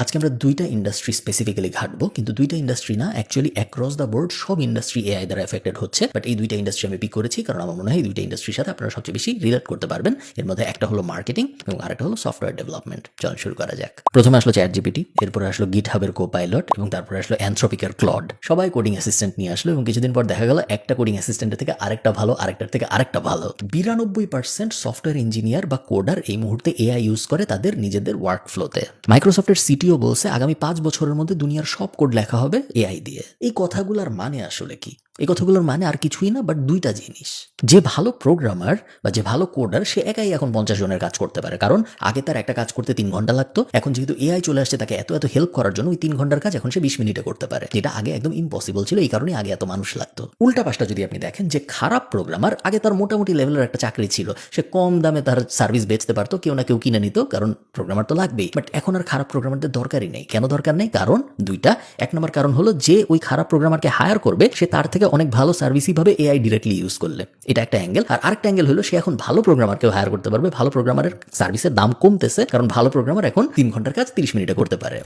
আজকে আমরা দুইটা ইন্ডাস্ট্রি স্পেসিফিক্যালি ঘাটবো, কিন্তু দুইটা ইন্ডাস্ট্রি না অ্যাকচুয়ালি অ্যাক্রস দ্য বোর্ড সব ইন্ডাস্ট্রি এআই দ্বারা এফেক্টেড হচ্ছে বাট এই দুইটা ইন্ডাস্ট্রি আমি পিক করেছি, কারণ আমার মনে হয় এই দুইটা ইন্ডাস্ট্রির সাথে আপনারা সবচেয়ে বেশি রিলেট করতে পারবেন। এর মধ্যে একটা হলো মার্কেটিং এবং আরেকটা হলো সফটওয়্যার ডেভেলপমেন্ট চল, শুরু করা যাক। প্রথমে আসলো চ্যাট জিপিটি এরপরে আসলো গিট হাবের কো পাইলট এবং তারপরে আসলো অ্যান্থ্রপিকের ক্লড সবাই কোডিং অ্যাসিস্ট্যান্ট নিয়ে আসলো এবং কিছুদিন পর দেখা গেল একটা কোডিং অ্যাসিস্ট্যান্টের থেকে আরেকটা ভালো, আরেকটার থেকে আরেকটা ভালো। বিরানব্বই পার্সেন্ট সফটওয়্যার ইঞ্জিনিয়ার বা কোডার এই মুহূর্তে এআই ইউজ করে তাদের নিজেদের ওয়ার্ক ফ্লোতে মাইক্রোসফটের সিটিও বলছে, আগামী পাঁচ বছরের মধ্যে দুনিয়ার সব কোড লেখা হবে এআই দিয়ে। এই কথাগুলার মানে আসলে কি? এই কথাগুলোর মানে আর কিছুই না বাট দুইটা জিনিস। যে ভালো প্রোগ্রামার বা যে ভালো কোডার সে একাই এখন পঞ্চাশ জনের কাজ করতে পারে। কারণ আগে তার একটা কাজ করতে তিন ঘণ্টা লাগতো, এখন যেহেতু এআই চলে আসছে, তাকে এত এত হেল্প করার জন্য ওই তিন ঘণ্টার কাজ এখন সে বিশ মিনিটে করতে পারে, যেটা আগে একদম ইম্পসিবল ছিল, এই কারণে আগে এত মানুষ লাগতো। উল্টা পাশটা যদি আপনি দেখেন, যে খারাপ প্রোগ্রামার আগে তার মোটামুটি লেভেলের একটা চাকরি ছিল। সে কম দামে তার সার্ভিস বেচতে পারতো, কেউ না কেউ কিনে নিত, কারণ প্রোগ্রামার তো লাগবেই। বাট এখন আর খারাপ প্রোগ্রামারদের দরকারই নেই। কেন দরকার নেই? কারণ দুইটা, এক নম্বর কারণ হলো যে ওই খারাপ প্রোগ্রামারকে হায়ার করবে, সে তার থেকে অনেক ভালো সার্ভিসই পাবে এআই ডিরেক্টলি ইউজ করলে। এটা একটা অ্যাঙ্গেল আর আরেকটা অ্যাঙ্গেল হলো, সে এখন ভালো প্রোগ্রামারকেও হায়ার করতে পারবে। ভালো প্রোগ্রামারের সার্ভিসের দাম কমতেছে, কারণ ভালো প্রোগ্রামার এখন তিন ঘণ্টার কাজ তিরিশ মিনিটে করতে পারে।